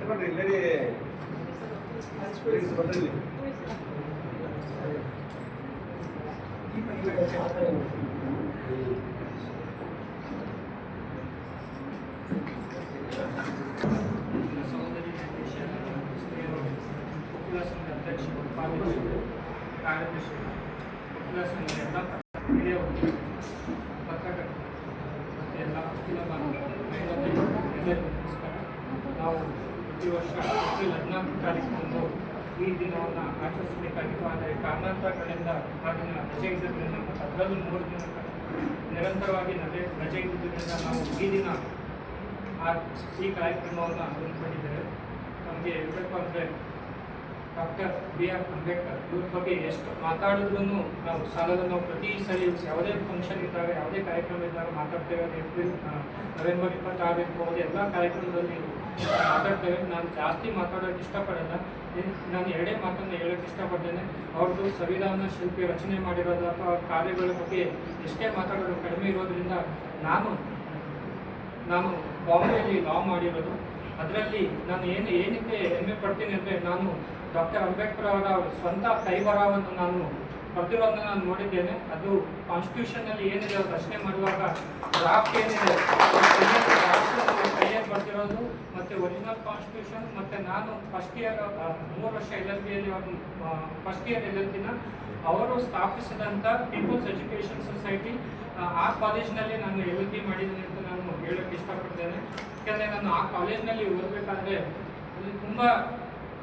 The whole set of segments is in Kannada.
ತಗೊಂಡ್ರಿ ಇಲ್ಲೇ ಬರ್ರಿ ಸಹೋದರಿ ನ್ಯಾಯಾಧೀಶ ಸ್ತ್ರೀಯರು ವಕೀಲ ಸಂಘದ ಅಧ್ಯಕ್ಷರು ಉಪಾಧ್ಯಕ್ಷರು ಕಾರ್ಯದರ್ಶಿಗಳು ವಕೀಲ ಸಂಘದ ಎಲ್ಲ ಹಿರಿಯ ವಕೀಲರು ಪತ್ರಕರ್ತರು ಮತ್ತು ಎಲ್ಲ ವಕೀಲ ಬಾಂಧವರು ಮಹಿಳೆಯರು ಎಲ್ಲರಿಗೂ ನಮಸ್ಕಾರ ನಾವು ಪ್ರತಿ ವರ್ಷ ಏಪ್ರಿಲ್ ಹದಿನಾಲ್ಕು ತಾರೀಕಿನಂದು ಈ ದಿನವನ್ನು ಆಚರಿಸಬೇಕಾಗಿತ್ತು ಆದರೆ ಕಾರಣಾಂತರಗಳಿಂದ ಆ ದಿನ ರಜೆ ಇದ್ದಿದ್ದರಿಂದ ಮತ್ತು ಅದರಲ್ಲೂ ಮೂರು ದಿನ ನಿರಂತರವಾಗಿ ರಜೆ ರಜೆ ಇದ್ದಿದ್ದರಿಂದ ನಾವು ಈ ದಿನ ಆ ಈ ಕಾರ್ಯಕ್ರಮವನ್ನು ಹಮ್ಮಿಕೊಂಡಿದ್ದೇವೆ ನಮಗೆ ಹೇಳಬೇಕು ಅಂದರೆ ಡಾಕ್ಟರ್ ಬಿ ಆರ್ ಅಂಬೇಡ್ಕರ್ ಇವ್ರ ಬಗ್ಗೆ ಎಷ್ಟು ಮಾತಾಡಿದ್ರು ನಾವು ಸಾಲದ ನಾವು ಪ್ರತಿ ಸಲ ಯಾವುದೇ ಫಂಕ್ಷನ್ ಇದ್ದಾಗ, ಯಾವುದೇ ಕಾರ್ಯಕ್ರಮ ಇದ್ದಾಗ ಮಾತಾಡ್ತೇವೆ ಅದು ಏಪ್ರಿಲ್ ನವೆಂಬರ್ ಇಪ್ಪತ್ತಾರು ಇರ್ಬೋದು ಎಲ್ಲ ಕಾರ್ಯಕ್ರಮದಲ್ಲಿ ಮಾತಾಡ್ತೇವೆ. ನಾನು ಜಾಸ್ತಿ ಮಾತಾಡೋಕ್ಕೆ ಇಷ್ಟಪಡಲ್ಲ. ನಾನು ಎರಡೇ ಮಾತನ್ನು ಹೇಳೋಕ್ಕೆ ಇಷ್ಟಪಡ್ತೇನೆ. ಅವ್ರದ್ದು ಸಂವಿಧಾನ ಶಿಲ್ಪಿ ರಚನೆ ಮಾಡಿರೋದು ಅಥವಾ ಕಾರ್ಯಗಳ ಬಗ್ಗೆ ಎಷ್ಟೇ ಮಾತಾಡೋದು ಕಡಿಮೆ ಇರೋದ್ರಿಂದ ನಾನು ನಾನು ಬಾಂಬೆಯಲ್ಲಿ ಲಾ ಮಾಡಿರೋದು. ಅದರಲ್ಲಿ ನಾನು ಏನು ಏನಕ್ಕೆ ಹೆಮ್ಮೆ ಪಡ್ತೀನಿ ಅಂದರೆ ನಾನು ಡಾಕ್ಟರ್ ಅಂಬೇಡ್ಕರ್ ಅವರ ಸ್ವಂತ ಕೈಬರಹವನ್ನು ನಾನು ಬರೆದಿರೋದನ್ನ ನಾನು ನೋಡಿದ್ದೇನೆ. ಅದು ಕಾನ್ಸ್ಟಿಟ್ಯೂಷನ್ನಲ್ಲಿ ಏನಿದೆ ಅವ್ರು ರಚನೆ ಮಾಡುವಾಗ ಡ್ರಾಫ್ಟ್ ಏನಿದೆ ಕೈಯಲ್ಲಿ ಬರ್ತಿರೋದು ಮತ್ತು ಒರಿಜಿನಲ್ ಕಾನ್ಸ್ಟಿಟ್ಯೂಷನ್ ಮತ್ತು ನಾನು ಫಸ್ಟ್ ಇಯರ್ ಮೂರು ವರ್ಷ ಎಲ್ ಎಲ್ ಬಿಯಲ್ಲಿ ಫಸ್ಟ್ ಇಯರ್ ಎಲ್ ಎಲ್ ಬಿನ ಅವರು ಸ್ಥಾಪಿಸಿದಂಥ ಪೀಪಲ್ಸ್ ಎಜುಕೇಷನ್ ಸೊಸೈಟಿ ಆ ಕಾಲೇಜಿನಲ್ಲಿ ನಾನು ಎಲ್ ಎಲ್ ಬಿ ಮಾಡಿದ್ದೀನಿ ಅಂತ ನಾನು ಹೇಳೋಕ್ಕೆ ಇಷ್ಟಪಡ್ತೇನೆ. ಯಾಕಂದರೆ ನಾನು ಆ ಕಾಲೇಜ್ನಲ್ಲಿ ಓದಬೇಕಾದ್ರೆ ಅಲ್ಲಿ ತುಂಬ,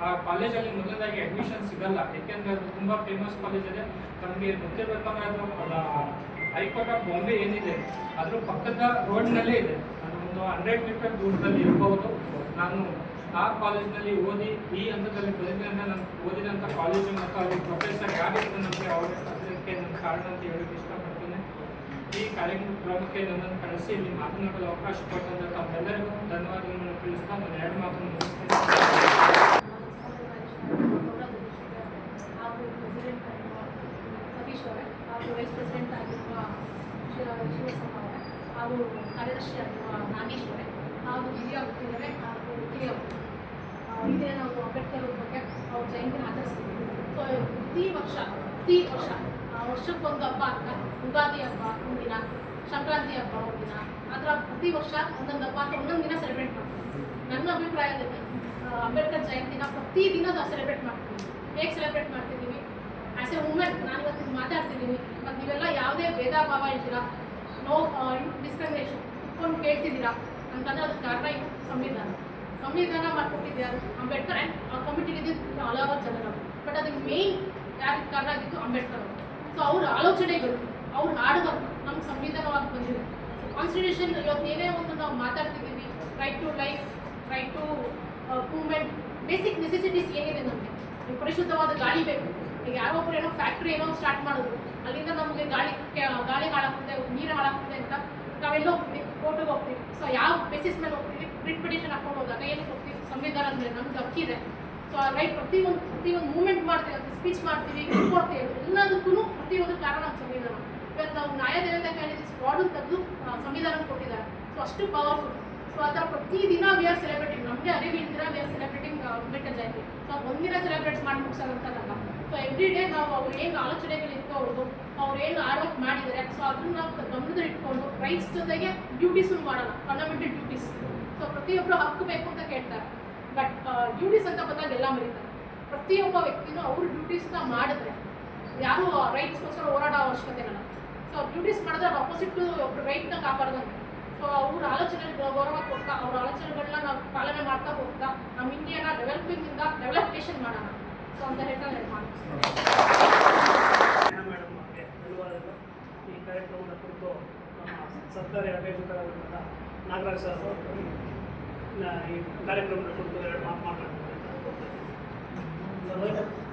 ಆ ಕಾಲೇಜಲ್ಲಿ ಮೊದಲದಾಗಿ ಅಡ್ಮಿಷನ್ ಸಿಗಲ್ಲ. ಯಾಕೆಂದರೆ ಅದು ತುಂಬ ಫೇಮಸ್ ಕಾಲೇಜ್ ಇದೆ. ನಮಗೆ ಗೊತ್ತಿರಬೇಕಂದ್ರೆ ಅದು ಹೈಕೋರ್ಟ್ ಆಫ್ ಬಾಂಬೆ ಏನಿದೆ, ಅದ್ರ ಪಕ್ಕದ ರೋಡ್ನಲ್ಲೇ ಇದೆ. ಅದು ಒಂದು ಹಂಡ್ರೆಡ್ ಮೀಟರ್ ದೂರದಲ್ಲಿ ಇರಬಹುದು. ನಾನು ಆ ಕಾಲೇಜ್ನಲ್ಲಿ ಓದಿ, ಈ ಹಂತದಲ್ಲಿ ಬೆಳೆದಿಂದ ನಾನು ಓದಿದಂಥ ಕಾಲೇಜು ಮತ್ತು ಅಲ್ಲಿ ಪ್ರೊಫೆಸರ್ ಯಾರಿದ್ರು ನಮಗೆ ಅವರ ಅದಕ್ಕೆ ನನ್ನ ಕಾರಣ ಅಂತ ಹೇಳೋಕ್ಕೆ ಇಷ್ಟಪಡ್ತೇನೆ. ಈ ಕಾರ್ಯಕ್ರಮಕ್ಕೆ ನನ್ನನ್ನು ಕಳಿಸಿ ಇಲ್ಲಿ ಮಾತನಾಡಲು ಅವಕಾಶ ಕೊಟ್ಟಂತ ತಮ್ಮೆಲ್ಲರಿಗೂ ಧನ್ಯವಾದಗಳನ್ನು ತಿಳಿಸ್ತಾ ನಾನು ಎರಡು ಮಾತನ್ನು ಮುಗಿಸ್ತೇನೆ. ಹಾಗೂ ಪ್ರೆಸಿಡೆಂಟ್ ಆಗಿರುವ ಸತೀಶ್ ಪ್ರೆಸಿಡೆಂಟ್ ಕಾರ್ಯದರ್ಶಿ ಆಗಿರುವ ನಾಗೇಶ್ ಹಾಗೂ ಹಾಗೂ ಇದೇ ನಾವು ಅಂಬೇಡ್ಕರ್ ಬಗ್ಗೆ ಅವ್ರ ಜಯಂತಿನ ಆಚರಿಸ್ತೀವಿ. ಸೊ ಪ್ರತಿ ವರ್ಷ ಪ್ರತಿ ವರ್ಷ ವರ್ಷಕ್ಕೊಂದು ಹಬ್ಬ ಅಂತ ಯುಗಾದಿ ಹಬ್ಬ ಒಂದಿನ ಸಂಕ್ರಾಂತಿ ಹಬ್ಬ ಒಂದಿನ ಆ ಥರ ಪ್ರತಿ ವರ್ಷ ಒಂದೊಂದು ಹಬ್ಬ ಅಂತ ಒಂದೊಂದು ದಿನ ಸೆಲೆಬ್ರೇಟ್ ಮಾಡ್ತೀವಿ. ನನ್ನ ಅಭಿಪ್ರಾಯದಲ್ಲಿ ಅಂಬೇಡ್ಕರ್ ಜಯಂತಿನ ಪ್ರತಿ ದಿನ ಸೆಲೆಬ್ರೇಟ್ ಮಾಡ್ತೀವಿ. ಹೇಗೆ ಸೆಲೆಬ್ರೇಟ್ ಮಾಡ್ತಿದ್ದೀವಿ? ಆ್ಯಸ್ ಎ ವುಮೆನ್ ನಾನು ಇವತ್ತು ಮಾತಾಡ್ತಿದ್ದೀನಿ. ಮತ್ತು ನೀವೆಲ್ಲ ಯಾವುದೇ ಭೇದ ಭಾವ ಇದ್ದೀರಾ ನೋ ಡಿಸ್ಕ್ರಿಮಿನೇಷನ್ ಇಟ್ಕೊಂಡು ಕೇಳ್ತಿದ್ದೀರಾ? ಅಂತಂದ್ರೆ ಅದಕ್ಕೆ ಕಾರಣ ಇದು ಸಂವಿಧಾನ. ಸಂವಿಧಾನ ಮಾಡ್ಕೊಟ್ಟಿದ್ದಾರೆ ಅಂಬೇಡ್ಕರ್ ಆ್ಯಂಡ್ ಕಮಿಟಿ ಇದ್ದಿದ್ದು ಹಲವಾರು ಜನರು. ಬಟ್ ಅದಕ್ಕೆ ಮೇನ್ ಯಾರಿಗೆ ಕಾರಣ ಆಗಿದ್ದು ಅಂಬೇಡ್ಕರ್ ಅವರು. ಸೊ ಅವ್ರ ಆಲೋಚನೆಗಳು, ಅವ್ರ ಹಾಡುಗಳು ನಮ್ಗೆ ಸಂವಿಧಾನವಾಗಿ ಬಂದಿದೆ. ಕಾನ್ಸ್ಟಿಟ್ಯೂಷನ್ ಇವತ್ತು ಏನೇ ಒಂದು ನಾವು ಮಾತಾಡ್ತಿದ್ದೀವಿ right to life right to movement basic necessities ಏನಿದೆ ನಮಗೆ? ಪರಿಶುದ್ಧವಾದ ಗಾಳಿ ಬೇಕು. ಈಗ ಯಾರೋ ಒಬ್ಬರು ಏನೋ ಫ್ಯಾಕ್ಟ್ರಿ ಏನೋ ಸ್ಟಾರ್ಟ್ ಮಾಡೋದು ಅಲ್ಲಿಂದ ನಮಗೆ ಗಾಳಿ ಗಾಳಿ ಹಾಳಾಗ್ತದೆ, ನೀರು ಹಾಳಾಗ್ತದೆ ಅಂತ ನಾವೆಲ್ಲೋ ಹೋಗ್ತೀವಿ ಕೋರ್ಟಿಗೆ ಹೋಗ್ತೀವಿ. ಸೊ ಯಾವ ಬೇಸಿಸ್ ಮೇಲೆ ಹೋಗ್ತೀವಿ? ಪ್ರಿಂಟ್ ಪಿಟಿಷನ್ ಹಾಕೊಂಡು ಹೋದಾಗ ಏನಕ್ಕೆ ಹೋಗ್ತೀವಿ? ಸಂವಿಧಾನ ಅಂದರೆ ನಮ್ಗೆ ಹಕ್ಕಿದೆ. ಸೊ ಆ ರೈಟ್ ಪ್ರತಿಯೊಂದು ಪ್ರತಿಯೊಂದು ಮೂವ್ಮೆಂಟ್ ಮಾಡ್ತೀವಿ ಸ್ಪೀಚ್ ಮಾಡ್ತೀವಿ ಕೊಡ್ತೀವಿ ಎಲ್ಲದಕ್ಕೂ ಪ್ರತಿಯೊಂದು ಕಾರಣ ಸಂವಿಧಾನ. ಇವತ್ತು ನಾವು ನ್ಯಾಯದೇವತೆ ಕೈಯಲ್ಲಿ ಸ್ಪಾಡು ತಂದು ಸಂವಿಧಾನ ಕೊಟ್ಟಿದ್ದಾರೆ. ಸೊ ಅಷ್ಟು ಪವರ್ಫುಲ್ ಸೊ ಥರ ಪ್ರತಿದಿನ ವಿ ಆರ್ ಸೆಲೆಬ್ರೇಟಿಂಗ್ ನಮಗೆ ಅರಿವಿ ಇಲ್ದಿರ we are celebrating Ambedkar Jayanti. So ಒಂದಿನ ಸೆಲೆಬ್ರೇಟ್ ಮಾಡಿ ಮುಗಿಸೋದಂತಲ್ಲ ಸೊ ಎವ್ರಿ ಡೇ ನಾವು ಅವ್ರು ಏನು ಆಲೋಚನೆಗಳಿತ್ತು ಅವ್ರದ್ದು ಅವ್ರು ಏನು ಆರೋಪ ಮಾಡಿದ್ದಾರೆ ಸೊ ಅದನ್ನ ನಾವು ಗಮನದಲ್ಲಿ ಇಟ್ಕೊಂಡು ರೈಟ್ಸ್ ಜೊತೆಗೆ ಡ್ಯೂಟೀಸು ಮಾಡೋಣ ಫಂಡಮೆಂಟಲ್ ಡ್ಯೂಟೀಸ್ ಸೊ ಪ್ರತಿಯೊಬ್ಬರು ಹಕ್ಕು ಬೇಕು ಅಂತ ಕೇಳ್ತಾರೆ. ಬಟ್ ಡ್ಯೂಟೀಸ್ ಅಂತ ಬಂದಾಗ ಎಲ್ಲ ಮರೀತಾರೆ. ಪ್ರತಿಯೊಬ್ಬ ವ್ಯಕ್ತಿನೂ ಅವ್ರ ಡ್ಯೂಟೀಸ್ನ ಮಾಡಿದ್ರೆ ಯಾರು ರೈಟ್ಸ್ಗೋಸ್ಕರ ಹೋರಾಡೋ ಅವಶ್ಯಕತೆ ಇಲ್ಲ. ಸೊ ಡ್ಯೂಟೀಸ್ ಮಾಡಿದ್ರೆ ಅವ್ರ ಅಪೋಸಿಟ್ ಒಬ್ರು ರೈಟ್ನ ಕಾಪಾಡ್ದಂಗೆ ಸೊ ಅವ್ರ ಆಲೋಚನೆ ಗೌರವ ಕೊಡ್ತಾ, ಅವ್ರ ಆಲೋಚನೆಗಳನ್ನ ನಾವು ಪಾಲನೆ ಮಾಡ್ತಾ ಹೋಗ್ತಾ ನಮ್ಮ ಇಂಡಿಯಾನ ಡೆವಲಪಿಂಗಿಂದ ಡೆವಲಪ್ಟೇಷನ್ ಮಾಡೋಣ. ಸೊ ಅಂತ ಹೇಳ್ತಾ ನಾನು ಮಾಡ್ತೀನಿ ಈ ಕಾರ್ಯಕ್ರಮದ ಕುರಿತು ಸರ್ಕಾರಿ ನಾಗರಾಜ್ ಸರ್ ಅವರು, ಈ ಕಾರ್ಯಕ್ರಮದ ಕುರಿತು ಎರಡು ಮಾತು ಮಾತಾಡ್ತಾರೆ. Florida